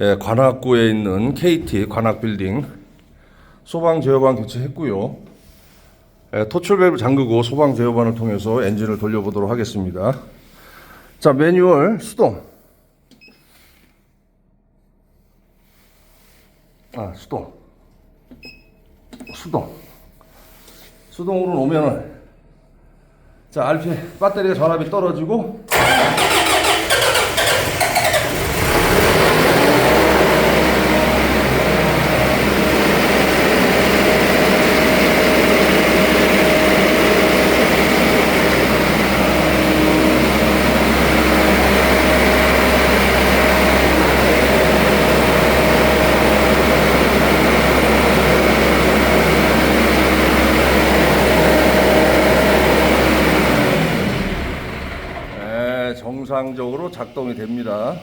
예, 관악구에 있는 KT 관악빌딩 소방 제어반 교체했고요. 예, 토출 밸브 잠그고 소방 제어반을 통해서 엔진을 돌려보도록 하겠습니다. 자 매뉴얼 수동. 아 수동. 수동. 수동으로 놓으면은 자 RP 배터리가 전압이 떨어지고 정상적으로 작동이 됩니다.